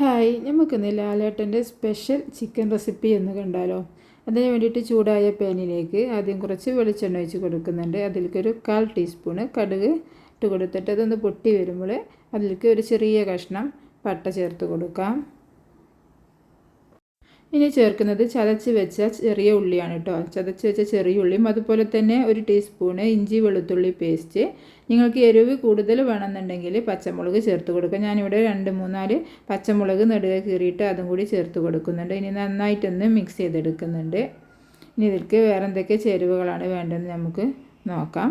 Hi നമുക്കിന്ന് ലാലേട്ടന്റെ special chicken recipe എന്ന് കണ്ടാലോ? അതിന് വേണ്ടിയിട്ട് ചൂടായ പാനിലേക്ക് ആദ്യം കുറച്ച് വെളിച്ചെണ്ണ ഒഴിച്ച് കൊടുക്കുന്നുണ്ട്. അതിലേക്ക് ഒരു കാൽ ടീസ്പൂണ് കടുക് ഇട്ട് കൊടുത്തിട്ട് അതൊന്ന് പൊട്ടി വരുമ്പോൾ അതിലേക്ക് ഒരു ചെറിയ കഷ്ണം പട്ട ചേർത്ത് കൊടുക്കാം. ഇനി ചേർക്കുന്നത് ചതച്ച് വെച്ച ചെറിയ ഉള്ളിയാണ് കേട്ടോ. ചതച്ച് വെച്ച ചെറിയ ഉള്ളിയും അതുപോലെ തന്നെ ഒരു ടീസ്പൂണ് ഇഞ്ചി വെളുത്തുള്ളി പേസ്റ്റ്. നിങ്ങൾക്ക് എരിവ് കൂടുതൽ വേണമെന്നുണ്ടെങ്കിൽ പച്ചമുളക് ചേർത്ത് കൊടുക്കുക ഞാനിവിടെ രണ്ട് മൂന്നാൽ പച്ചമുളക് നെടുക കീറിയിട്ട് അതും കൂടി ചേർത്ത് കൊടുക്കുന്നുണ്ട്. ഇനി നന്നായിട്ടൊന്ന് മിക്സ് ചെയ്തെടുക്കുന്നുണ്ട്. ഇനി ഇതിലേക്ക് വേറെ എന്തൊക്കെ ചേരുവകളാണ് വേണ്ടതെന്ന് നമുക്ക് നോക്കാം.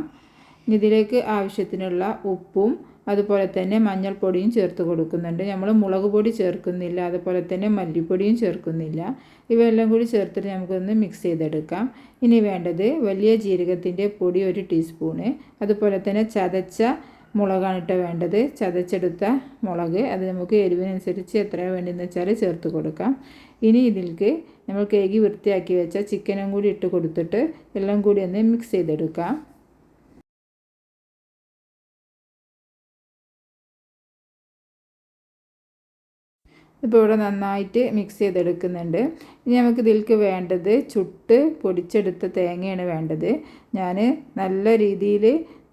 ഇതിലേക്ക് ആവശ്യത്തിനുള്ള ഉപ്പും അതുപോലെ തന്നെ മഞ്ഞൾപ്പൊടിയും ചേർത്ത് കൊടുക്കുന്നുണ്ട്. നമ്മൾ മുളക് പൊടി ചേർക്കുന്നില്ല അതുപോലെ തന്നെ മല്ലിപ്പൊടിയും ചേർക്കുന്നില്ല. ഇവയെല്ലാം കൂടി ചേർത്തിട്ട് നമുക്കൊന്ന് മിക്സ് ചെയ്തെടുക്കാം. ഇനി വേണ്ടത് വലിയ ജീരകത്തിന്റെ പൊടി ഒരു ടീസ്പൂണ് അതുപോലെ തന്നെ ചതച്ച മുളകാണ് ഇട്ട് വേണ്ടത്. ചതച്ചെടുത്ത മുളക് അത് നമുക്ക് എരിവിനനുസരിച്ച് എത്ര വേണ്ടതെന്ന് വെച്ചാൽ ചേർത്ത് കൊടുക്കാം. ഇനി ഇതിലേക്ക് നമ്മൾ കേക്ക് വൃത്തിയാക്കി വെച്ച ചിക്കനും കൂടി ഇട്ട് കൊടുത്തിട്ട് എല്ലാം കൂടി ഒന്ന് മിക്സ് ചെയ്തെടുക്കാം. ഇപ്പോൾ ഇവിടെ നന്നായിട്ട് മിക്സ് ചെയ്തെടുക്കുന്നുണ്ട്. ഇനി നമുക്ക് ഇതിലേക്ക് വേണ്ടത് ചുട്ട് പൊടിച്ചെടുത്ത തേങ്ങയാണ് വേണ്ടത്. ഞാൻ നല്ല രീതിയിൽ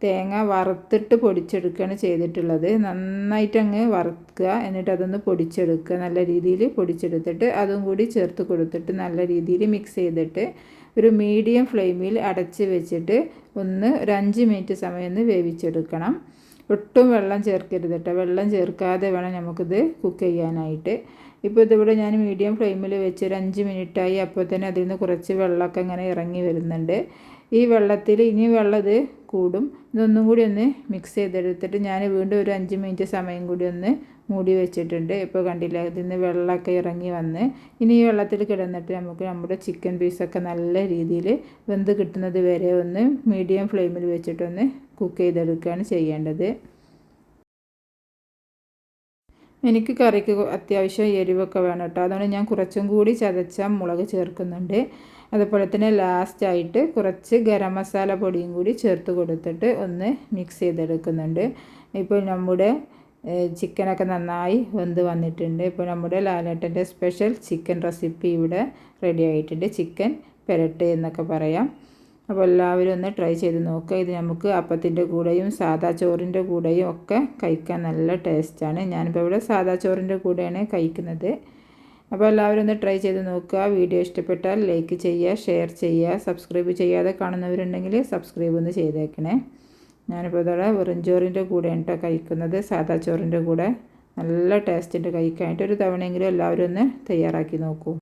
തേങ്ങ വറുത്തിട്ട് പൊടിച്ചെടുക്കുകയാണ് ചെയ്തിട്ടുള്ളത്. നന്നായിട്ട് അങ്ങ് വറുക്കുക എന്നിട്ട് അതൊന്ന് പൊടിച്ചെടുക്കുക. നല്ല രീതിയിൽ പൊടിച്ചെടുത്തിട്ട് അതും കൂടി ചേർത്ത് കൊടുത്തിട്ട് നല്ല രീതിയിൽ മിക്സ് ചെയ്തിട്ട് ഒരു മീഡിയം ഫ്ലെയിമിൽ അടച്ച് വെച്ചിട്ട് ഒന്ന് ഒരു അഞ്ച് മിനിറ്റ് സമയം ഒന്ന് വേവിച്ചെടുക്കണം. ഒട്ടും വെള്ളം ചേർക്കരുത് കേട്ടോ. വെള്ളം ചേർക്കാതെ വേണം നമുക്കിത് കുക്ക് ചെയ്യാനായിട്ട്. ഇപ്പോൾ ഇതിവിടെ ഞാൻ മീഡിയം ഫ്ലെയിമിൽ വെച്ച് ഒരു അഞ്ച് മിനിറ്റായി അപ്പോൾ തന്നെ അതിൽ നിന്ന് കുറച്ച് വെള്ളമൊക്കെ ഇങ്ങനെ ഇറങ്ങി വരുന്നുണ്ട്. ഈ വെള്ളത്തിൽ ഇനി വെള്ളം ഇത് കൂടും. ഇതൊന്നും കൂടി ഒന്ന് മിക്സ് ചെയ്തെടുത്തിട്ട് ഞാൻ വീണ്ടും ഒരു അഞ്ച് മിനിറ്റ് സമയം കൂടി ഒന്ന് മൂടി വെച്ചിട്ടുണ്ട്. ഇപ്പോൾ കണ്ടില്ല ഇതിൽ നിന്ന് വെള്ളമൊക്കെ ഇറങ്ങി വന്ന്. ഇനി ഈ വെള്ളത്തിൽ കിടന്നിട്ട് നമുക്ക് നമ്മുടെ ചിക്കൻ പീസൊക്കെ നല്ല രീതിയിൽ വെന്ത് കിട്ടുന്നത് വരെ ഒന്ന് മീഡിയം ഫ്ലെയിമിൽ വെച്ചിട്ടൊന്ന് കുക്ക് ചെയ്തെടുക്കുകയാണ് ചെയ്യേണ്ടത്. എനിക്ക് കറിക്ക് അത്യാവശ്യം എരിവൊക്കെ വേണം കേട്ടോ. അതുകൊണ്ട് ഞാൻ കുറച്ചും കൂടി ചതച്ച മുളക് ചേർക്കുന്നുണ്ട്. അതുപോലെ തന്നെ ലാസ്റ്റായിട്ട് കുറച്ച് ഗരം മസാല പൊടിയും കൂടി ചേർത്ത് കൊടുത്തിട്ട് ഒന്ന് മിക്സ് ചെയ്തെടുക്കുന്നുണ്ട്. ഇപ്പോൾ നമ്മുടെ ചിക്കനൊക്കെ നന്നായി വെന്ത് വന്നിട്ടുണ്ട്. ഇപ്പോൾ നമ്മുടെ ലാലേട്ടന്റെ സ്പെഷ്യൽ ചിക്കൻ റെസിപ്പി ഇവിടെ റെഡി ആയിട്ടുണ്ട്. ചിക്കൻ പെരട്ട് എന്നൊക്കെ പറയാം. അപ്പോൾ എല്ലാവരും ഒന്ന് ട്രൈ ചെയ്ത് നോക്കുക ഇത് നമുക്ക് അപ്പത്തിന്റെ കൂടെയും സാദാ ചോറിന്റെ കൂടെയും ഒക്കെ കഴിക്കാൻ നല്ല ടേസ്റ്റാണ് ഞാനിപ്പോൾ ഇവിടെ സാദാ ചോറിന്റെ കൂടെയാണ് കഴിക്കുന്നത്. അപ്പോൾ എല്ലാവരും ഒന്ന് ട്രൈ ചെയ്ത് നോക്കുക. വീഡിയോ ഇഷ്ടപ്പെട്ടാൽ ലൈക്ക് ചെയ്യുക ഷെയർ ചെയ്യുക. സബ്സ്ക്രൈബ് ചെയ്യാതെ കാണുന്നവരുണ്ടെങ്കിൽ സബ്സ്ക്രൈബ് ഒന്ന് ചെയ്തേക്കണേ. ഞാനിപ്പോൾ ഇതോടെ വെറും ചോറിന്റെ കൂടെയാണ് കേട്ടോ കഴിക്കുന്നത്. സാദാ ചോറിന്റെ കൂടെ നല്ല ടേസ്റ്റിന്റെ കഴിക്കാനായിട്ട്. ഒരു തവണയെങ്കിലും എല്ലാവരും ഒന്ന് തയ്യാറാക്കി നോക്കൂ.